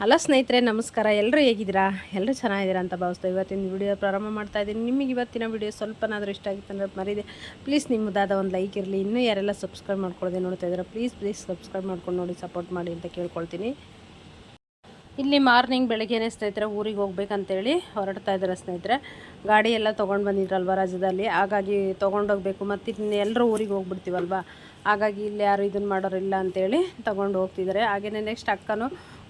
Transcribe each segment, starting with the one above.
Hello ಸ್ನೇಹಿತರೆ, ನಮಸ್ಕಾರ. ಎಲ್ಲರೂ ಹೇಗಿದ್ದೀರಾ? ಎಲ್ಲರೂ ಚೆನ್ನಾಗಿದ್ದೀರಾ ಅಂತ ಭಾವಿಸ್ತಾ ಇವತ್ತಿನ ವಿಡಿಯೋ ಪ್ರಾರಂಭ ಮಾಡ್ತಾ ಇದ್ದೀನಿ. ನಿಮಗೆ ಇವತ್ತಿನ ವಿಡಿಯೋ ಸ್ವಲ್ಪನಾದರೂ ಇಷ್ಟ ಆಗಿತ್ತು ಅಂದರೆ ಮರಿದೆ. ಪ್ಲೀಸ್ ನಿಮ್ಮದಾದ ಒಂದು ಲೈಕ್ ಇರಲಿ. ಇನ್ನೂ ಯಾರೆಲ್ಲ ಸಬ್ಸ್ಕ್ರೈಬ್ ಮಾಡ್ಕೊಳ್ಳೋದೆ ನೋಡ್ತಾ ಇದ್ದೀರಾ ಪ್ಲೀಸ್ ಪ್ಲೀಸ್ ಸಬ್ಸ್ಕ್ರೈಬ್ ಮಾಡ್ಕೊಂಡು ನೋಡಿ ಸಪೋರ್ಟ್ ಮಾಡಿ ಅಂತ ಕೇಳ್ಕೊಳ್ತೀನಿ. ಇಲ್ಲಿ ಮಾರ್ನಿಂಗ್ ಬೆಳಗ್ಗೆನೇ ಸ್ನೇಹಿತರೆ, ಊರಿಗೆ ಹೋಗ್ಬೇಕಂತೇಳಿ ಹೊರಡ್ತಾ ಇದ್ದಾರೆ ಸ್ನೇಹಿತರೆ. ಗಾಡಿ ಎಲ್ಲ ತೊಗೊಂಡು ಬಂದಿದ್ರಲ್ವ ರಾಜ್ಯದಲ್ಲಿ? ಹಾಗಾಗಿ ತೊಗೊಂಡೋಗ್ಬೇಕು ಮತ್ತು ಇನ್ನು ಎಲ್ಲರೂ ಊರಿಗೆ ಹೋಗ್ಬಿಡ್ತೀವಲ್ವ? ಹಾಗಾಗಿ ಇಲ್ಲಿ ಯಾರು ಇದನ್ನು ಮಾಡೋರಿಲ್ಲ ಅಂತೇಳಿ ತೊಗೊಂಡು ಹೋಗ್ತಿದ್ದಾರೆ. ಹಾಗೆಯೇ ನೆಕ್ಸ್ಟ್ ಅಕ್ಕನೂ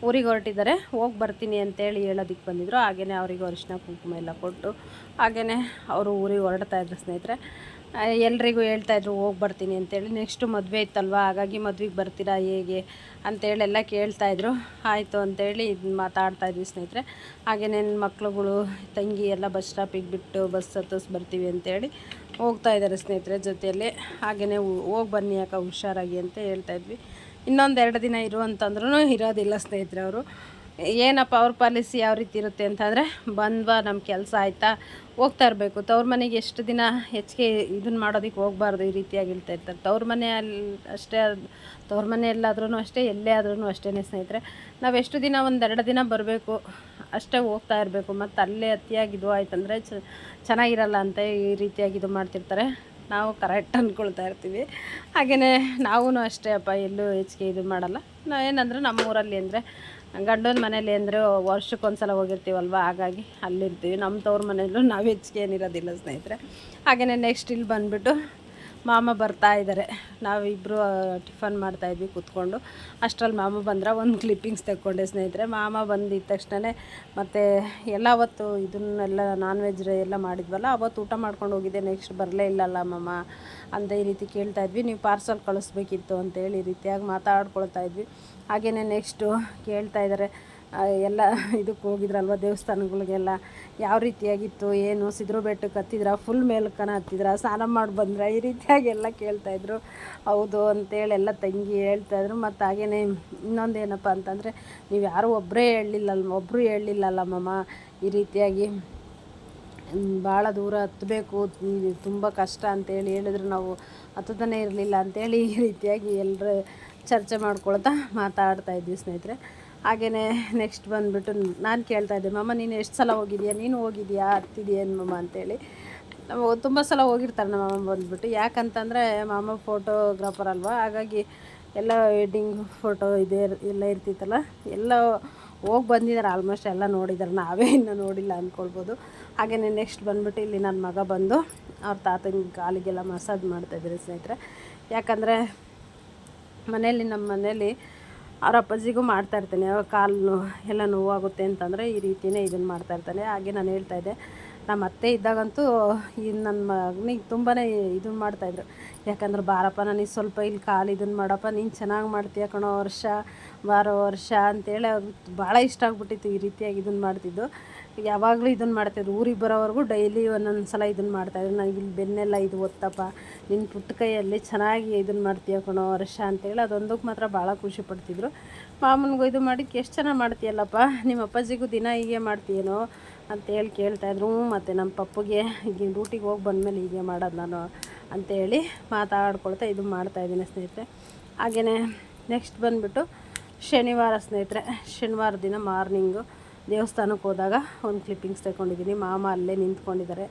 ಊರಿಗೆ ಹೊರಟಿದ್ದಾರೆ. ಹೋಗಿ ಬರ್ತೀನಿ ಅಂತೇಳಿ ಹೇಳೋದಕ್ಕೆ ಬಂದಿದ್ರು. ಹಾಗೆಯೇ ಅವರಿಗೆ ಅರಿಶಿನ ಕುಂಕುಮ ಎಲ್ಲ ಕೊಟ್ಟು ಹಾಗೆಯೇ ಅವರು ಊರಿಗೆ ಹೊರಡ್ತಾ ಇದ್ರು ಸ್ನೇಹಿತರೆ. ಎಲ್ರಿಗೂ ಹೇಳ್ತಾಯಿದ್ರು ಹೋಗಿ ಬರ್ತೀನಿ ಅಂತೇಳಿ. ನೆಕ್ಸ್ಟು ಮದುವೆ ಇತ್ತಲ್ವ? ಹಾಗಾಗಿ ಮದುವೆಗೆ ಬರ್ತೀರಾ ಹೇಗೆ ಅಂತೇಳಿ ಎಲ್ಲ ಕೇಳ್ತಾಯಿದ್ರು ಆಯಿತು ಅಂತೇಳಿ ಇದು ಮಾತಾಡ್ತಾ ಇದ್ವಿ ಸ್ನೇಹಿತರೆ. ಹಾಗೆಯೇ ನನ್ನ ಮಕ್ಳುಗಳು, ತಂಗಿ ಎಲ್ಲ ಬಸ್ ಸ್ಟಾಪಿಗೆ ಬಿಟ್ಟು ಬಸ್ ಹತ್ತಿಸ್ ಬರ್ತೀವಿ ಅಂತೇಳಿ ಹೋಗ್ತಾ ಇದ್ದಾರೆ ಸ್ನೇಹಿತರೆ ಜೊತೆಯಲ್ಲಿ. ಹಾಗೆಯೇ ಹೋಗಿ ಬನ್ನಿ ಯಾಕೆ ಹುಷಾರಾಗಿ ಅಂತ ಹೇಳ್ತಾ ಇನ್ನೊಂದು ಎರಡು ದಿನ ಇರು ಅಂತಂದ್ರೂ ಇರೋದಿಲ್ಲ ಸ್ನೇಹಿತರೆ ಅವರು. ಏನಪ್ಪ ಅವ್ರ ಪಾಲಿಸಿ ಯಾವ ರೀತಿ ಇರುತ್ತೆ ಅಂತಂದರೆ, ಬಂದ್ವಾ ನಮ್ಮ ಕೆಲಸ ಆಯಿತಾ, ಹೋಗ್ತಾ ಇರಬೇಕು. ತವ್ರ ಮನೆಗೆ ಎಷ್ಟು ದಿನ ಹೆಚ್ಚಿಗೆ ಇದನ್ನ ಮಾಡೋದಕ್ಕೆ ಹೋಗಬಾರ್ದು ಈ ರೀತಿಯಾಗಿ ಹೇಳ್ತಾ ಇರ್ತಾರೆ. ತವ್ರ ಮನೆಯಲ್ಲಿ ಅಷ್ಟೇ ತವ್ರ ಮನೆಯಲ್ಲಾದ್ರೂ ಅಷ್ಟೇ, ಎಲ್ಲೇ ಆದ್ರೂ ಅಷ್ಟೇ ಸ್ನೇಹಿತರೆ. ನಾವು ಎಷ್ಟು ದಿನ ಒಂದೆರಡು ದಿನ ಬರಬೇಕು, ಅಷ್ಟೇ ಹೋಗ್ತಾ ಇರಬೇಕು. ಮತ್ತು ಅಲ್ಲೇ ಅತಿಯಾಗಿ ಇದು ಆಯ್ತಂದರೆ ಚೆನ್ನಾಗಿರಲ್ಲ ಅಂತ ಈ ರೀತಿಯಾಗಿ ಇದು ಮಾಡ್ತಿರ್ತಾರೆ. ನಾವು ಕರೆಕ್ಟ್ ಅಂದ್ಕೊಳ್ತಾ ಇರ್ತೀವಿ. ಹಾಗೆಯೇ ನಾವೂ ಅಷ್ಟೇ ಅಪ್ಪ, ಎಲ್ಲೂ ಹೆಚ್ಚಿಗೆ ಇದು ಮಾಡಲ್ಲ. ನಾವು ಏನಂದ್ರೆ ನಮ್ಮ ಊರಲ್ಲಿ ಅಂದರೆ ಗಂಡನ ಮನೇಲಿ ಅಂದರೆ ವರ್ಷಕ್ಕೊಂದ್ಸಲ ಹೋಗಿರ್ತೀವಲ್ವ? ಹಾಗಾಗಿ ಅಲ್ಲಿರ್ತೀವಿ. ನಮ್ಮ ತವ್ರ ಮನೆಯಲ್ಲೂ ನಾವು ಹೆಚ್ಚಿಗೆ ಏನಿರೋದಿಲ್ಲ ಸ್ನೇಹಿತರೆ. ಹಾಗೆಯೇ ನೆಕ್ಸ್ಟ್ ಇಲ್ಲಿ ಬಂದುಬಿಟ್ಟು ಮಾಮ ಬರ್ತಾ ಇದ್ದಾರೆ ನಾವಿಬ್ಬರು ಟಿಫನ್ ಮಾಡ್ತಾಯಿದ್ವಿ ಕೂತ್ಕೊಂಡು. ಅಷ್ಟರಲ್ಲಿ ಮಾಮ ಬಂದ್ರೆ ಒಂದು ಕ್ಲಿಪ್ಪಿಂಗ್ಸ್ ತೆಕ್ಕೊಂಡೆ ಸ್ನೇಹಿತರೆ. ಮಾಮ ಬಂದಿದ್ದ ತಕ್ಷಣವೇ ಮತ್ತು ಎಲ್ಲ ಅವತ್ತು ಇದನ್ನೆಲ್ಲ ನಾನ್ ವೆಜ್ ಎಲ್ಲ ಮಾಡಿದ್ವಲ್ಲ, ಅವತ್ತು ಊಟ ಮಾಡ್ಕೊಂಡು ಹೋಗಿದ್ದೆ. ನೆಕ್ಸ್ಟ್ ಬರಲೇ ಇಲ್ಲಲ್ಲ ಮಾಮ ಅಂತ ಈ ರೀತಿ ಕೇಳ್ತಾ ಇದ್ವಿ. ನೀವು ಪಾರ್ಸಲ್ ಕಳಿಸ್ಬೇಕಿತ್ತು ಅಂತೇಳಿ ಈ ರೀತಿಯಾಗಿ ಮಾತಾಡ್ಕೊಳ್ತಾ ಇದ್ವಿ. ಹಾಗೆಯೇ ನೆಕ್ಸ್ಟು ಕೇಳ್ತಾ ಇದ್ದಾರೆ ಎಲ್ಲ ಇದಕ್ಕೆ ಹೋಗಿದ್ರಲ್ವ ದೇವಸ್ಥಾನಗಳಿಗೆಲ್ಲ? ಯಾವ ರೀತಿಯಾಗಿತ್ತು? ಏನು? ಸಿದ್ರು ಬೆಟ್ಟಕ್ಕೆ ಹತ್ತಿದ್ರ? ಫುಲ್ ಮೇಲ್ಕನ ಹತ್ತಿದ್ರ? ಸ್ನಾನ ಮಾಡಿ ಬಂದ್ರ? ಈ ರೀತಿಯಾಗಿ ಎಲ್ಲ ಕೇಳ್ತಾಯಿದ್ರು ಹೌದು ಅಂತೇಳಿ ಎಲ್ಲ ತಂಗಿ ಹೇಳ್ತಾಯಿದ್ರು ಮತ್ತು ಹಾಗೇ ಇನ್ನೊಂದು ಏನಪ್ಪ ಅಂತಂದರೆ, ನೀವು ಯಾರೂ ಒಬ್ಬರೇ ಹೇಳಲಿಲ್ಲ ಒಬ್ಬರು ಹೇಳಲಿಲ್ಲಲ್ಲ ಮಮ್ಮ ಈ ರೀತಿಯಾಗಿ ಭಾಳ ದೂರ ಹತ್ತಬೇಕು ತುಂಬ ಕಷ್ಟ ಅಂತೇಳಿ ಹೇಳಿದ್ರು ನಾವು. ಹತ್ತದೇ ಇರಲಿಲ್ಲ ಅಂತೇಳಿ ಈ ರೀತಿಯಾಗಿ ಎಲ್ಲರೂ ಚರ್ಚೆ ಮಾಡ್ಕೊಳ್ತಾ ಮಾತಾಡ್ತಾ ಇದ್ವಿ ಸ್ನೇಹಿತರೆ. ಹಾಗೆಯೇ ನೆಕ್ಸ್ಟ್ ಬಂದುಬಿಟ್ಟು ನಾನು ಕೇಳ್ತಾ ಇದ್ದೆ ಮಮ್ಮ ನೀನು ಎಷ್ಟು ಸಲ ಹೋಗಿದ್ಯಾ? ನೀನು ಹೋಗಿದ್ಯಾ? ಹತ್ತಿದ್ಯೇನು ಮಮ್ಮ ಅಂತೇಳಿ. ನಾವು ತುಂಬ ಸಲ ಹೋಗಿರ್ತಾರೆ ನಮ್ಮ ಮಾಮ ಬಂದುಬಿಟ್ಟು. ಯಾಕಂತಂದರೆ ಮಾಮ ಫೋಟೋಗ್ರಾಫರ್ ಅಲ್ವಾ? ಹಾಗಾಗಿ ಎಲ್ಲ ವೆಡ್ಡಿಂಗ್ ಫೋಟೋ ಇದೆ, ಎಲ್ಲ ಇರ್ತಿತ್ತಲ್ಲ? ಎಲ್ಲ ಹೋಗಿ ಬಂದಿದ್ದಾರೆ ಆಲ್ಮೋಸ್ಟ್ ಎಲ್ಲ ನೋಡಿದ್ದಾರೆ ನಾವೇ ಇನ್ನೂ ನೋಡಿಲ್ಲ ಅಂದ್ಕೊಳ್ಬೋದು ಹಾಗೆಯೇ ನೆಕ್ಸ್ಟ್ ಬಂದುಬಿಟ್ಟು ಇಲ್ಲಿ ನನ್ನ ಮಗ ಬಂದು ಅವ್ರ ತಾತನ ಕಾಲಿಗೆಲ್ಲ ಮಸಾಜ್ ಮಾಡ್ತಾಯಿದ್ದಾರೆ ಸ್ನೇಹಿತರೆ. ಯಾಕಂದರೆ ಮನೆಯಲ್ಲಿ ನಮ್ಮ ಮನೇಲಿ ಅವ್ರ ಅಪ್ಪಾಜಿಗೂ ಮಾಡ್ತಾ ಇರ್ತಾನೆ. ಕಾಲು ಎಲ್ಲ ನೋವಾಗುತ್ತೆ ಅಂತಂದರೆ ಈ ರೀತಿಯೇ ಇದನ್ನು ಮಾಡ್ತಾಯಿರ್ತಾನೆ ಹಾಗೆ ನಾನು ಹೇಳ್ತಾ ಇದ್ದೆ. ನಮ್ಮ ಅತ್ತೆ ಇದ್ದಾಗಂತೂ ಈ ನನ್ನ ಮಗನಿಗೆ ತುಂಬಾ ಇದನ್ನು ಮಾಡ್ತಾಯಿದ್ರು ಯಾಕಂದ್ರೆ, ಬಾರಪ್ಪ ನನಗೆ ಸ್ವಲ್ಪ ಇಲ್ಲಿ ಕಾಲು ಇದನ್ನು ಮಾಡಪ್ಪ, ನೀನು ಚೆನ್ನಾಗಿ ಮಾಡ್ತೀಯ ಕಣೋ, ವರ್ಷ ಬಾರೋ ವರ್ಷ ಅಂತೇಳಿ ಅವ್ರಿಗೆ ಭಾಳ ಇಷ್ಟ ಆಗ್ಬಿಟ್ಟಿತ್ತು ಈ ರೀತಿಯಾಗಿ ಇದನ್ನು ಮಾಡ್ತಿದ್ದು. ಯಾವಾಗಲೂ ಇದನ್ನು ಮಾಡ್ತಾಯಿದ್ರು ಊರಿಗೆ ಬರೋವರೆಗೂ ಡೈಲಿ ಒಂದೊಂದು ಸಲ ಇದನ್ನು ಮಾಡ್ತಾಯಿದ್ರು ನನಗೆ ಇಲ್ಲಿ ಬೆನ್ನೆಲ್ಲ ಇದು ಒತ್ತಪ್ಪ ನಿನ್ನ ಪುಟ್ಟ ಕೈಯಲ್ಲಿ ಚೆನ್ನಾಗಿ ಇದನ್ನು ಮಾಡ್ತೀಯ ಕಣೋ, ವರ್ಷ ಅಂತೇಳಿ ಅದೊಂದಕ್ಕೆ ಮಾತ್ರ ಭಾಳ ಖುಷಿ ಪಡ್ತಿದ್ರು. ಮಾಮನಿಗೂ ಇದು ಮಾಡಿ ಎಷ್ಟು ಚೆನ್ನಾಗಿ ಮಾಡ್ತೀಯಲ್ಲಪ್ಪ? ನಿಮ್ಮ ಅಪ್ಪಾಜಿಗೂ ದಿನ ಹೀಗೆ ಮಾಡ್ತೀಯೇನೋ? ಅಂತೇಳಿ ಕೇಳ್ತಾಯಿದ್ರು ಮತ್ತು ನಮ್ಮ ಪಪ್ಪಗೆ ಈಗಿನ ಡ್ಯೂಟಿಗೆ ಹೋಗಿ ಬಂದಮೇಲೆ ಹೀಗೆ ಮಾಡೋದು ನಾನು ಅಂತೇಳಿ ಮಾತಾಡ್ಕೊಳ್ತಾ ಇದು ಮಾಡ್ತಾಯಿದ್ದೀನಿ ಸ್ನೇಹಿತರೆ. ಹಾಗೆಯೇ ನೆಕ್ಸ್ಟ್ ಬಂದುಬಿಟ್ಟು ಶನಿವಾರ ಸ್ನೇಹಿತರೆ. ಶನಿವಾರ ದಿನ ಮಾರ್ನಿಂಗು ದೇವಸ್ಥಾನಕ್ಕೆ ಹೋದಾಗ ಒಂದು ಕ್ಲಿಪ್ಪಿಂಗ್ಸ್ ತಗೊಂಡಿದ್ದೀನಿ. ಮಾಮ ಅಲ್ಲೇ ನಿಂತ್ಕೊಂಡಿದ್ದಾರೆ.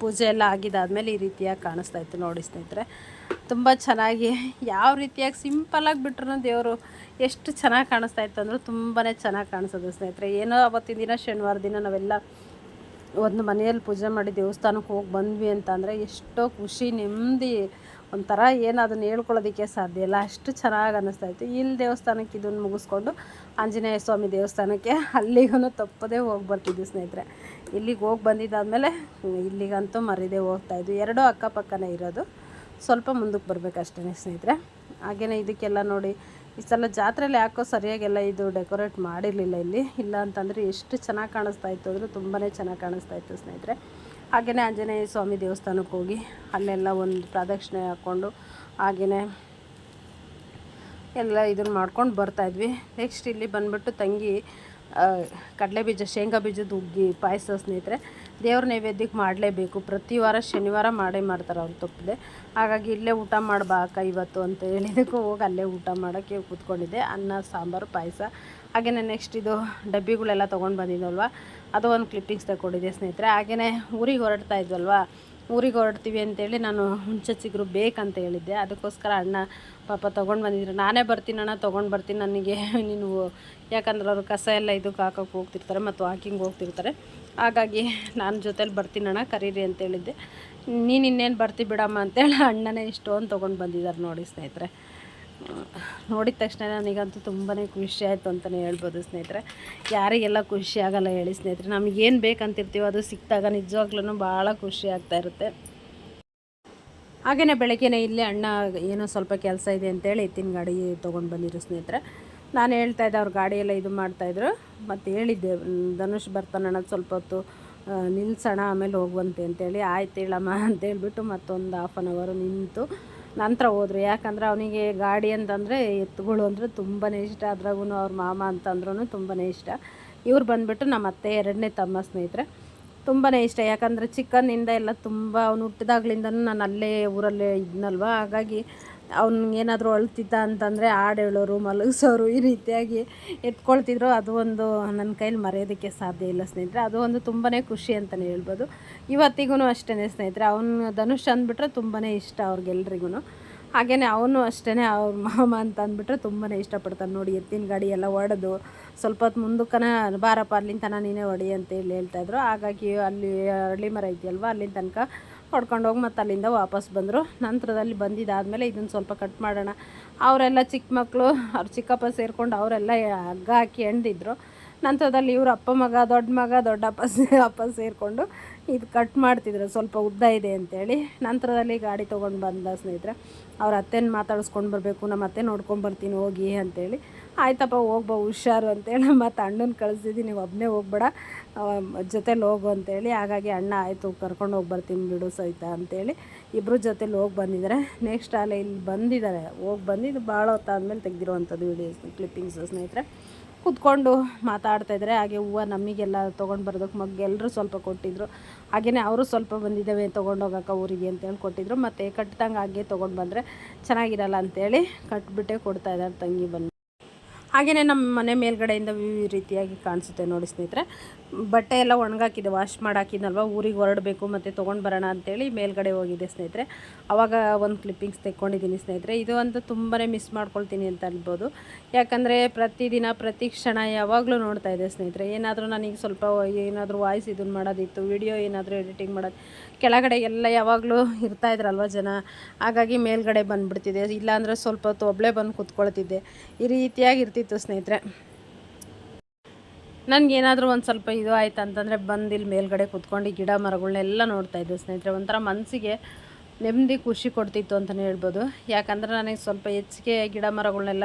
ಪೂಜೆ ಎಲ್ಲ ಆಗಿದ್ದಾದಮೇಲೆ ಈ ರೀತಿಯಾಗಿ ಕಾಣಿಸ್ತಾ ಇತ್ತು ನೋಡಿ ಸ್ನೇಹಿತರೆ. ತುಂಬ ಚೆನ್ನಾಗಿ ಯಾವ ರೀತಿಯಾಗಿ ಸಿಂಪಲಾಗಿ ಬಿಟ್ರು ದೇವರು ಎಷ್ಟು ಚೆನ್ನಾಗಿ ಕಾಣಿಸ್ತಾ ಇತ್ತು ಅಂದ್ರೆ ತುಂಬಾ ಚೆನ್ನಾಗಿ ಕಾಣಿಸೋದು ಸ್ನೇಹಿತರೆ. ಏನೋ ಅವತ್ತಿನ ದಿನ, ಶನಿವಾರ ದಿನ ನಾವೆಲ್ಲ ಒಂದು ಮನೆಯಲ್ಲಿ ಪೂಜೆ ಮಾಡಿ ದೇವಸ್ಥಾನಕ್ಕೆ ಹೋಗಿ ಬಂದ್ವಿ ಅಂತಂದರೆ ಎಷ್ಟೋ ಖುಷಿ, ನೆಮ್ಮದಿ ಒಂಥರ ಏನು ಅದನ್ನು ಹೇಳ್ಕೊಳ್ಳೋದಕ್ಕೆ ಸಾಧ್ಯ ಇಲ್ಲ. ಅಷ್ಟು ಚೆನ್ನಾಗಿ ಅನ್ನಿಸ್ತಾ ಇತ್ತು. ಇಲ್ಲಿ ದೇವಸ್ಥಾನಕ್ಕೆ ಇದನ್ನು ಮುಗಿಸ್ಕೊಂಡು ಆಂಜನೇಯ ಸ್ವಾಮಿ ದೇವಸ್ಥಾನಕ್ಕೆ ಅಲ್ಲಿಗೂ ತಪ್ಪದೇ ಹೋಗಿ ಬರ್ತಿದ್ವಿ ಸ್ನೇಹಿತರೆ. ಇಲ್ಲಿಗೆ ಹೋಗಿ ಬಂದಿದ್ದಾದಮೇಲೆ ಇಲ್ಲಿಗಂತೂ ಮರಿದೇ ಹೋಗ್ತಾಯಿದ್ವಿ ಎರಡೂ ಅಕ್ಕಪಕ್ಕನೇ ಇರೋದು. ಸ್ವಲ್ಪ ಮುಂದಕ್ಕೆ ಬರಬೇಕಷ್ಟೇ ಸ್ನೇಹಿತರೆ. ಹಾಗೆಯೇ ಇದಕ್ಕೆಲ್ಲ ನೋಡಿ, ಈ ಸಲ ಜಾತ್ರೆಯಲ್ಲಿ ಯಾಕೋ ಸರಿಯಾಗೆಲ್ಲ ಇದು ಡೆಕೋರೇಟ್ ಮಾಡಿರಲಿಲ್ಲ ಇಲ್ಲಿ. ಇಲ್ಲ ಅಂತಂದರೆ ಎಷ್ಟು ಚೆನ್ನಾಗಿ ಕಾಣಿಸ್ತಾ ಇತ್ತು ಅಂದರೆ ತುಂಬಾ ಚೆನ್ನಾಗಿ ಕಾಣಿಸ್ತಾ ಇತ್ತು ಸ್ನೇಹಿತರೆ. ಹಾಗೆಯೇ ಆಂಜನೇಯ ಸ್ವಾಮಿ ದೇವಸ್ಥಾನಕ್ಕೆ ಹೋಗಿ ಅಲ್ಲೆಲ್ಲ ಒಂದು ಪ್ರದಕ್ಷಿಣೆ ಹಾಕ್ಕೊಂಡು ಹಾಗೆಯೇ ಎಲ್ಲ ಇದನ್ನು ಮಾಡ್ಕೊಂಡು ಬರ್ತಾಯಿದ್ವಿ ನೆಕ್ಸ್ಟ್ ಇಲ್ಲಿ ಬಂದುಬಿಟ್ಟು ತಂಗಿ ಕಡಲೆ ಬೀಜ, ಶೇಂಗಾ ಬೀಜದ ಹುಗ್ಗಿ, ಪಾಯಸ ಸ್ನೇಹಿತರೆ. ದೇವ್ರ ನೈವೇದ್ಯಕ್ಕೆ ಮಾಡಲೇಬೇಕು. ಪ್ರತಿ ವಾರ ಶನಿವಾರ ಮಾಡೇ ಮಾಡ್ತಾರೆ ಅವ್ರು ತಪ್ಪದೆ. ಹಾಗಾಗಿ ಇಲ್ಲೇ ಊಟ ಮಾಡ್ಬಾ ಅಕ್ಕ ಇವತ್ತು ಅಂತ ಹೇಳಿದಕ್ಕೂ ಹೋಗಿ ಅಲ್ಲೇ ಊಟ ಮಾಡೋಕ್ಕೆ ಕೂತ್ಕೊಂಡಿದ್ದೆ. ಅನ್ನ, ಸಾಂಬಾರು, ಪಾಯಸ. ಹಾಗೆಯೇ ನೆಕ್ಸ್ಟ್ ಇದು ಡಬ್ಬಿಗಳೆಲ್ಲ ತೊಗೊಂಡು ಬಂದಿದ್ದಲ್ವ ಅದು ಒಂದು ಕ್ಲಿಪ್ಪಿಂಗ್ಸ್ ತಗೊಂಡಿದ್ದೆ ಸ್ನೇಹಿತರೆ. ಹಾಗೆಯೇ ಊರಿಗೆ ಹೊರಡ್ತಾ ಇದ್ವಲ್ವಾ? ಊರಿಗೆ ಹೊರಡ್ತೀವಿ ಅಂತೇಳಿ ನಾನು ಹುಣ್ಸೆ ಚಿಗುರು ಬೇಕಂತ ಹೇಳಿದ್ದೆ. ಅದಕ್ಕೋಸ್ಕರ ಅಣ್ಣ, ಪಾಪ ತೊಗೊಂಡು ಬಂದಿದ್ರು. ನಾನೇ ಬರ್ತೀನಿ ಅಣ್ಣ, ತೊಗೊಂಡು ಬರ್ತೀನಿ. ನನಗೆ ನೀನು ಯಾಕಂದ್ರೆ ಅವರು ಕಸ ಎಲ್ಲ ಇದಕ್ಕೆ ಹಾಕೋಕೆ ಹೋಗ್ತಿರ್ತಾರೆ ಮತ್ತು ವಾಕಿಂಗ್ ಹೋಗ್ತಿರ್ತಾರೆ. ಹಾಗಾಗಿ ನಾನು ಜೊತೇಲಿ ಬರ್ತೀನಿ ಅಣ್ಣ, ಕರೀರಿ ಅಂತೇಳಿದ್ದೆ ನೀನು ಇನ್ನೇನು ಬರ್ತಿ ಬಿಡಮ್ಮ ಅಂತೇಳಿ ಅಣ್ಣನೇ ಇಷ್ಟೊಂದು ತೊಗೊಂಡು ಬಂದಿದ್ದಾರೆ ನೋಡಿ ಸ್ನೇಹಿತರೆ. ನೋಡಿದ ತಕ್ಷಣ ನನಗಂತೂ ತುಂಬಾ ಖುಷಿ ಆಯಿತು ಅಂತಲೇ ಹೇಳ್ಬೋದು ಸ್ನೇಹಿತರೆ. ಯಾರಿಗೆಲ್ಲ ಖುಷಿ ಆಗಲ್ಲ ಹೇಳಿ ಸ್ನೇಹಿತರೆ. ನಮಗೇನು ಬೇಕಂತಿರ್ತೀವೋ ಅದು ಸಿಕ್ಕಿದಾಗ ನಿಜವಾಗ್ಲೂ ಭಾಳ ಖುಷಿ ಆಗ್ತಾ ಇರುತ್ತೆ. ಹಾಗೆಯೇ ಬೆಳಗ್ಗೆನೇ ಇಲ್ಲಿ ಅಣ್ಣ ಏನೋ ಸ್ವಲ್ಪ ಕೆಲಸ ಇದೆ ಅಂತೇಳಿ ಎತ್ತಿನ ಗಾಡಿ ತೊಗೊಂಡು ಬಂದಿರು ಸ್ನೇಹಿತರೆ. ನಾನು ಹೇಳ್ತಾ ಇದ್ದೆ, ಅವ್ರ ಗಾಡಿ ಎಲ್ಲ ಇದು ಮಾಡ್ತಾಯಿದ್ರು ಮತ್ತು ಹೇಳಿದ್ದೆ, ಧನುಷ್ ಬರ್ತಾನಣ್ಣ ಸ್ವಲ್ಪ ಹೊತ್ತು ನಿಲ್ಲಿಸೋಣ ಆಮೇಲೆ ಹೋಗುವಂತೆ ಅಂತೇಳಿ. ಆಯ್ತು ಹೇಳಮ್ಮ ಅಂತೇಳ್ಬಿಟ್ಟು ಮತ್ತೊಂದು ಹಾಫ್ ಆನ್ ಅವರು ನಿಂತು ನಂತರ ಹೋದ್ರು. ಯಾಕಂದ್ರೆ ಅವನಿಗೆ ಗಾಡಿ ಅಂತಂದರೆ ಎತ್ತುಗಳು ಅಂದರೆ ತುಂಬಾ ಇಷ್ಟ. ಅದ್ರಾಗೂ ಅವ್ರ ಮಾಮ ಅಂತಂದ್ರೂ ತುಂಬಾ ಇಷ್ಟ. ಇವ್ರು ಬಂದುಬಿಟ್ಟು ನಮ್ಮ ಅತ್ತೆ ಎರಡನೇ ತಮ್ಮ ಸ್ನೇಹಿತರೆ. ತುಂಬಾ ಇಷ್ಟ. ಯಾಕಂದರೆ ಚಿಕ್ಕಂದಿಂದ ಎಲ್ಲ ತುಂಬ ಅವನು ಹುಟ್ಟಿದಾಗ್ಲಿಂದನೂ ನಾನು ಅಲ್ಲೇ ಊರಲ್ಲೇ ಇದ್ನಲ್ವ. ಹಾಗಾಗಿ ಅವ್ನಿಗೆ ಏನಾದರೂ ಅಳ್ತಿದ್ದ ಅಂತಂದರೆ ಹಾಡು ಹೇಳೋರು, ಮಲಗಿಸೋರು ಈ ರೀತಿಯಾಗಿ ಎತ್ಕೊಳ್ತಿದ್ರು. ಅದು ಒಂದು ನನ್ನ ಕೈಲಿ ಮರೆಯೋದಕ್ಕೆ ಸಾಧ್ಯ ಇಲ್ಲ ಸ್ನೇಹಿತರೆ. ಅದು ಒಂದು ತುಂಬಾ ಖುಷಿ ಅಂತಲೇ ಹೇಳ್ಬೋದು. ಇವತ್ತಿಗೂ ಅಷ್ಟೇ ಸ್ನೇಹಿತರೆ. ಅವನು ಧನುಷ್ ಅಂದ್ಬಿಟ್ರೆ ತುಂಬಾ ಇಷ್ಟ ಅವ್ರಿಗೆಲ್ರಿಗೂ ಹಾಗೆಯೇ ಅವನು ಅಷ್ಟೇ ಅವ್ರ ಮಾಮ ಅಂತ ಅಂದ್ಬಿಟ್ರೆ ತುಂಬಾ ಇಷ್ಟಪಡ್ತಾನೆ. ನೋಡಿ, ಎತ್ತಿನ ಗಾಡಿ ಎಲ್ಲ ಹೊಡೆದು ಸ್ವಲ್ಪ ಹೊತ್ತು ಮುಂದಕ್ಕನ ಬಾರಪ್ಪ ಅಲ್ಲಿಂದ ನೀನೇ ಹೊಡಿ ಅಂತ ಹೇಳಿ ಹೇಳ್ತಾಯಿದ್ರು ಹಾಗಾಗಿ ಅಲ್ಲಿ ಅರಳಿ ಮರ ಇದೆಯಲ್ವ ಅಲ್ಲಿಂದ ತನಕ ಹೊಡ್ಕೊಂಡು ಹೋಗಿ ಮತ್ತು ಅಲ್ಲಿಂದ ವಾಪಸ್ ಬಂದರು. ನಂತರದಲ್ಲಿ ಬಂದಿದ್ದಾದಮೇಲೆ ಇದನ್ನು ಸ್ವಲ್ಪ ಕಟ್ ಮಾಡೋಣ. ಅವರೆಲ್ಲ ಚಿಕ್ಕ ಮಕ್ಕಳು ಅವ್ರ ಚಿಕ್ಕಪ್ಪ ಸೇರಿಕೊಂಡು ಅವರೆಲ್ಲ ಹಗ್ಗ ಹಾಕಿ ಎಣ್ದಿದ್ರು ನಂತರದಲ್ಲಿ ಇವ್ರ ಅಪ್ಪ ಮಗ, ದೊಡ್ಡ ಮಗ, ದೊಡ್ಡಪ್ಪ ಅಪ್ಪ ಸೇರಿಕೊಂಡು ಇದು ಕಟ್ ಮಾಡ್ತಿದ್ರು. ಸ್ವಲ್ಪ ಉದ್ದ ಇದೆ ಅಂತೇಳಿ. ನಂತರದಲ್ಲಿ ಗಾಡಿ ತೊಗೊಂಡು ಬಂದ ಸ್ನೇಹಿತರೆ, ಅವ್ರ ಅತ್ತೆನ ಮಾತಾಡಿಸ್ಕೊಂಡು ಬರಬೇಕು ನಮ್ಮ ಅತ್ತೆ ನೋಡ್ಕೊಂಡು ಬರ್ತೀನಿ, ಹೋಗಿ ಅಂತೇಳಿ. ಆಯ್ತಪ್ಪ, ಹೋಗ್ಬ, ಹುಷಾರು ಅಂತೇಳಿ ಮತ್ತು ಅಣ್ಣನ ಕಳಿಸಿದ್ದೀನಿ ನೀವು ಒಬ್ಬನೇ ಹೋಗ್ಬೇಡ ಜೊತೇಲಿ ಹೋಗು ಅಂತೇಳಿ, ಹಾಗಾಗಿ ಅಣ್ಣ ಆಯಿತು, ಕರ್ಕೊಂಡು ಹೋಗಿ ಬರ್ತೀನಿ ಬಿಡು ಸಹಿತ ಅಂತೇಳಿ ಇಬ್ಬರು ಜೊತೇಲಿ ಹೋಗಿ ಬಂದಿದ್ದಾರೆ ನೆಕ್ಸ್ಟ್ ಅಲ್ಲೇ ಇಲ್ಲಿ ಬಂದಿದ್ದಾರೆ ಹೋಗಿ ಬಂದಿದ್ದು ಭಾಳ ಹೊತ್ತಾದ್ಮೇಲೆ ತೆಗೆದಿರುವಂಥದ್ದು ವೀಡಿಯೋಸ್ ಕ್ಲಿಪ್ಪಿಂಗ್ಸ್ ಸ್ನೇಹಿತರೆ. ಕೂತ್ಕೊಂಡು ಇದ್ದಾರೆ ಹಾಗೆ ಹೂವು ನಮಗೆಲ್ಲ ತೊಗೊಂಡು ಬರೋದಕ್ಕೆ ಮಗ್ಗೆ ಎಲ್ಲರೂ ಸ್ವಲ್ಪ ಕೊಟ್ಟಿದ್ರು. ಹಾಗೆಯೇ ಅವರು ಸ್ವಲ್ಪ ಬಂದಿದ್ದಾವೆ ತೊಗೊಂಡೋಗಕ್ಕ ಊರಿಗೆ ಅಂತೇಳಿ ಕೊಟ್ಟಿದ್ರು. ಮತ್ತು ಕಟ್ಟಿದಂಗೆ ಹಾಗೆ ತೊಗೊಂಡು ಬಂದರೆ ಚೆನ್ನಾಗಿರಲ್ಲ ಅಂತೇಳಿ ಕಟ್ಬಿಟ್ಟೆ ಕೊಡ್ತಾ ಇದ್ದಾರೆ ತಂಗಿ ಬಂದು ಹಾಗೆಯೇ ನಮ್ಮ ಮನೆ ಮೇಲ್ಗಡೆಯಿಂದ ವಿವಿಧ ರೀತಿಯಾಗಿ ಕಾಣಿಸುತ್ತೆ ನೋಡಿ ಸ್ನೇಹಿತರೆ. ಬಟ್ಟೆ ಎಲ್ಲ ಒಣಗಾಕಿದೆ ವಾಶ್ ಮಾಡಾಕಿದ್ನಲ್ವ, ಊರಿಗೆ ಹೊರಡಬೇಕು, ಮತ್ತು ತೊಗೊಂಡು ಬರೋಣ ಅಂತೇಳಿ ಮೇಲ್ಗಡೆ ಹೋಗಿದೆ ಸ್ನೇಹಿತರೆ. ಆವಾಗ ಒಂದು ಕ್ಲಿಪ್ಪಿಂಗ್ಸ್ ತೆಕ್ಕೊಂಡಿದ್ದೀನಿ ಸ್ನೇಹಿತರೆ. ಇದು ಅಂತೂ ತುಂಬಾ ಮಿಸ್ ಮಾಡ್ಕೊಳ್ತೀನಿ ಅಂತ ಅನ್ಬೋದು. ಯಾಕಂದರೆ ಪ್ರತಿದಿನ, ಪ್ರತಿ ಕ್ಷಣ ಯಾವಾಗಲೂ ನೋಡ್ತಾ ಇದೆ ಸ್ನೇಹಿತರೆ. ಏನಾದರೂ ನನಗೆ ಸ್ವಲ್ಪ ಏನಾದರೂ ವಾಯ್ಸ್ ಇದನ್ನು ಮಾಡೋದಿತ್ತು ವಿಡಿಯೋ ಏನಾದರೂ ಎಡಿಟಿಂಗ್ ಮಾಡೋದು, ಕೆಳಗಡೆ ಎಲ್ಲ ಯಾವಾಗಲೂ ಇರ್ತಾ ಇದ್ರಲ್ವ ಜನ? ಹಾಗಾಗಿ ಮೇಲ್ಗಡೆ ಬಂದುಬಿಡ್ತಿದೆ. ಇಲ್ಲಾಂದರೆ ಸ್ವಲ್ಪ ಹೊತ್ತು ಬಂದು ಕೂತ್ಕೊಳ್ತಿದ್ದೆ. ಈ ರೀತಿಯಾಗಿ ಇರ್ತಿತ್ತು ಸ್ನೇಹಿತರೆ. ನನಗೇನಾದರೂ ಒಂದು ಸ್ವಲ್ಪ ಇದು ಆಯ್ತು ಅಂತಂದರೆ ಬಂದು ಇಲ್ಲಿ ಮೇಲ್ಗಡೆ ಕೂತ್ಕೊಂಡು ಗಿಡ ಮರಗಳನ್ನೆಲ್ಲ ನೋಡ್ತಾ ಇದ್ದೆ ಸ್ನೇಹಿತರೆ. ಒಂಥರ ಮನಸ್ಸಿಗೆ ನೆಮ್ಮದಿ, ಖುಷಿ ಕೊಡ್ತಿತ್ತು ಅಂತಲೇ ಹೇಳ್ಬೋದು. ಯಾಕಂದರೆ ನನಗೆ ಸ್ವಲ್ಪ ಹೆಚ್ಚಿಗೆ ಗಿಡ ಮರಗಳನ್ನೆಲ್ಲ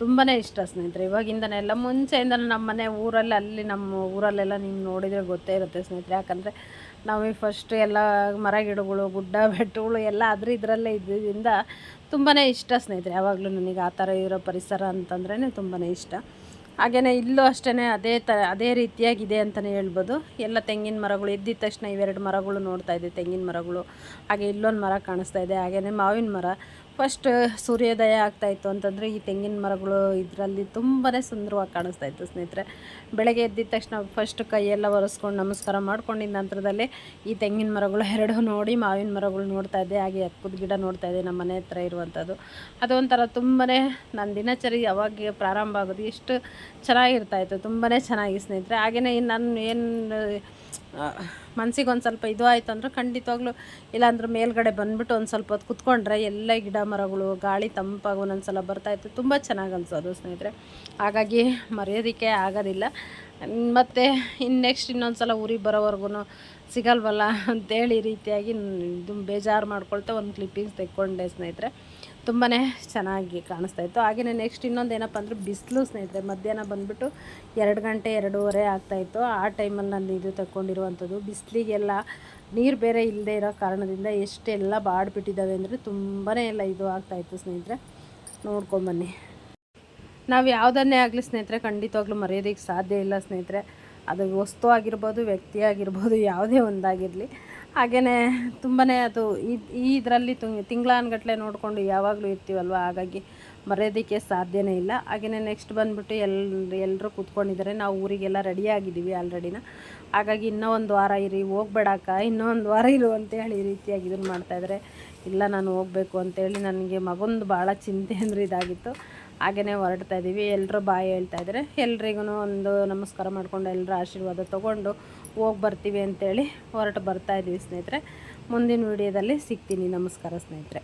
ತುಂಬಾ ಇಷ್ಟ ಸ್ನೇಹಿತರೆ. ಇವಾಗಿಂದನೇ ಎಲ್ಲ ಮುಂಚೆಯಿಂದಲೂ ನಮ್ಮ ಮನೆ ಊರಲ್ಲಿ ಅಲ್ಲಿ ನಮ್ಮ ಊರಲ್ಲೆಲ್ಲ ನೀವು ನೋಡಿದರೆ ಗೊತ್ತೇ ಇರುತ್ತೆ ಸ್ನೇಹಿತರೆ. ಯಾಕಂದರೆ ನಾವು ಫಸ್ಟ್ ಎಲ್ಲ ಮರ ಗಿಡಗಳು, ಗುಡ್ಡ, ಬೆಟ್ಟಗಳು ಎಲ್ಲ ಅದ್ರ ಇದರಲ್ಲೇ ಇದ್ದಿದ್ದರಿಂದ ತುಂಬಾ ಇಷ್ಟ ಸ್ನೇಹಿತರೆ. ಯಾವಾಗಲೂ ನನಗೆ ಆ ಥರ ಇರೋ ಪರಿಸರ ಅಂತಂದ್ರೇ ತುಂಬಾ ಇಷ್ಟ. ಹಾಗೆಯೇ ಇಲ್ಲೂ ಅಷ್ಟೇ ಅದೇ ತ, ಅದೇ ರೀತಿಯಾಗಿದೆ ಅಂತಲೇ ಹೇಳ್ಬೋದು. ಎಲ್ಲ ತೆಂಗಿನ ಮರಗಳು, ಎದ್ದಿದ ತಕ್ಷಣ ಇವೆರಡು ಮರಗಳು ನೋಡ್ತಾ ಇದೆ ತೆಂಗಿನ ಮರಗಳು, ಹಾಗೆ ಇಲ್ಲೊಂದು ಮರ ಕಾಣಿಸ್ತಾ ಇದೆ. ಹಾಗೆಯೇ ಮಾವಿನ ಮರ. ಫಸ್ಟ್ ಸೂರ್ಯೋದಯ ಆಗ್ತಾಯಿತ್ತು ಅಂತಂದರೆ ಈ ತೆಂಗಿನ ಮರಗಳು ಇದರಲ್ಲಿ ತುಂಬಾ ಸುಂದರವಾಗಿ ಕಾಣಿಸ್ತಾ ಇತ್ತು ಸ್ನೇಹಿತರೆ. ಬೆಳಗ್ಗೆ ಎದ್ದಿದ ತಕ್ಷಣ ಫಸ್ಟ್ ಕೈಯೆಲ್ಲ ಒರೆಸ್ಕೊಂಡು ನಮಸ್ಕಾರ ಮಾಡ್ಕೊಂಡಿದ್ದ ನಂತರದಲ್ಲಿ ಈ ತೆಂಗಿನ ಮರಗಳು ಎರಡೂ ನೋಡಿ ಮಾವಿನ ಮರಗಳು ನೋಡ್ತಾ ಇದ್ದೆ, ಹಾಗೆ ಅಕ್ಕದ ಗಿಡ ನೋಡ್ತಾ ಇದ್ದೆ ನಮ್ಮ ಮನೆ ಹತ್ರ ಇರುವಂಥದ್ದು. ಅದೊಂಥರ ತುಂಬಾ ನನ್ನ ದಿನಚರಿ ಯಾವಾಗ ಪ್ರಾರಂಭ ಆಗೋದು ಎಷ್ಟು ಚೆನ್ನಾಗಿರ್ತಾಯಿತ್ತು ತುಂಬಾ ಚೆನ್ನಾಗಿ ಸ್ನೇಹಿತರೆ. ಹಾಗೆಯೇ ನಾನು ಏನು ಮನ್ಸಿಗೆ ಒಂದು ಸ್ವಲ್ಪ ಇದು ಆಯಿತು ಅಂದ್ರೆ ಖಂಡಿತವಾಗ್ಲೂ ಇಲ್ಲಾಂದ್ರೆ ಮೇಲ್ಗಡೆ ಬಂದುಬಿಟ್ಟು ಒಂದು ಸ್ವಲ್ಪ ಹೊತ್ತು ಕುತ್ಕೊಂಡ್ರೆ ಎಲ್ಲ ಗಿಡ ಮರಗಳು, ಗಾಳಿ ತಂಪಾಗಿ ಒಂದೊಂದು ಸಲ ಬರ್ತಾಯಿತ್ತು ತುಂಬ ಚೆನ್ನಾಗಿ ಅನ್ಸೋದು ಸ್ನೇಹಿತರೆ. ಹಾಗಾಗಿ ಮರೆಯೋದಕ್ಕೆ ಆಗೋದಿಲ್ಲ. ಮತ್ತು ಇನ್ನು ನೆಕ್ಸ್ಟ್ ಇನ್ನೊಂದು ಸಲ ಊರಿಗೆ ಬರೋವರೆಗೂ ಸಿಗಲ್ವಲ್ಲ ಅಂತೇಳಿ ರೀತಿಯಾಗಿ ಇದು ಬೇಜಾರು ಮಾಡ್ಕೊಳ್ತಾ ಒಂದು ಕ್ಲಿಪ್ಪಿಂಗ್ಸ್ ತೆಕ್ಕೊಂಡೆ ಸ್ನೇಹಿತರೆ. ತುಂಬಾ ಚೆನ್ನಾಗಿ ಕಾಣಿಸ್ತಾ ಇತ್ತು. ಹಾಗೆಯೇ ನೆಕ್ಸ್ಟ್ ಇನ್ನೊಂದು ಏನಪ್ಪ ಅಂದರೆ ಬಿಸಿಲು ಸ್ನೇಹಿತರೆ, ಮಧ್ಯಾಹ್ನ ಬಂದುಬಿಟ್ಟು ಎರಡು ಗಂಟೆ ಎರಡೂವರೆ ಆಗ್ತಾಯಿತ್ತು ಆ ಟೈಮಲ್ಲಿ ನಾನು ಇದು ತಗೊಂಡಿರುವಂಥದ್ದು ಬಿಸಿಲಿಗೆಲ್ಲ ನೀರು ಬೇರೆ ಇಲ್ಲದೆ ಇರೋ ಕಾರಣದಿಂದ ಎಷ್ಟೆಲ್ಲ ಬಾಡ್ಬಿಟ್ಟಿದ್ದಾವೆ ಅಂದರೆ ತುಂಬಾ ಎಲ್ಲ ಇದು ಆಗ್ತಾಯಿತ್ತು ಸ್ನೇಹಿತರೆ. ನೋಡ್ಕೊಂಬನ್ನಿ ನಾವು ಯಾವುದನ್ನೇ ಆಗಲಿ ಸ್ನೇಹಿತರೆ, ಖಂಡಿತವಾಗ್ಲೂ ಮರೆಯೋದಕ್ಕೆ ಸಾಧ್ಯ ಇಲ್ಲ ಸ್ನೇಹಿತರೆ. ಅದು ವಸ್ತು ಆಗಿರ್ಬೋದು, ವ್ಯಕ್ತಿ ಆಗಿರ್ಬೋದು, ಯಾವುದೇ ಒಂದಾಗಿರಲಿ. ಹಾಗೆಯೇ ತುಂಬಾ ಅದು ಈ ಇದರಲ್ಲಿ ತಿಂಗಳಾನ್ಗಟ್ಲೆ ನೋಡಿಕೊಂಡು ಯಾವಾಗಲೂ ಇರ್ತೀವಲ್ವ? ಹಾಗಾಗಿ ಮರೆಯೋದಕ್ಕೆ ಸಾಧ್ಯನೇ ಇಲ್ಲ. ಹಾಗೆಯೇ ನೆಕ್ಸ್ಟ್ ಬಂದುಬಿಟ್ಟು ಎಲ್ ಎಲ್ಲರೂ ಕೂತ್ಕೊಂಡಿದ್ದಾರೆ. ನಾವು ಊರಿಗೆಲ್ಲ ರೆಡಿ ಆಗಿದ್ದೀವಿ ಆಲ್ರೆಡಿನ ಹಾಗಾಗಿ ಇನ್ನೂ ಒಂದು ವಾರ ಇರಿ, ಹೋಗ್ಬೇಡಕ್ಕ. ಇನ್ನೂ ಒಂದು ವಾರ ಇರು ಅಂತೇಳಿ ಈ ರೀತಿಯಾಗಿ ಇದನ್ನು ಮಾಡ್ತಾಯಿದ್ರೆ ಇಲ್ಲ, ನಾನು ಹೋಗಬೇಕು ಅಂತೇಳಿ ನನಗೆ ಮಗೊಂದು ಭಾಳ ಚಿಂತೆ ಅಂದರೆ ಇದಾಗಿತ್ತು. ಹಾಗೆಯೇ ಹೊರಡ್ತಾ ಇದ್ದೀವಿ ಎಲ್ಲರೂ ಬಾಯಿ ಹೇಳ್ತಾ ಇದ್ದಾರೆ. ಎಲ್ರಿಗೂ ಒಂದು ನಮಸ್ಕಾರ ಮಾಡಿಕೊಂಡು ಎಲ್ಲರ ಆಶೀರ್ವಾದ ತೊಗೊಂಡು ಹೋಗಿ ಬರ್ತೀವಿ ಅಂತೇಳಿ ಹೊರಟು ಬರ್ತಾ ಇದ್ದೀವಿ ಸ್ನೇಹಿತರೆ. ಮುಂದಿನ ವಿಡಿಯೋದಲ್ಲಿ ಸಿಗ್ತೀನಿ. ನಮಸ್ಕಾರ ಸ್ನೇಹಿತರೆ.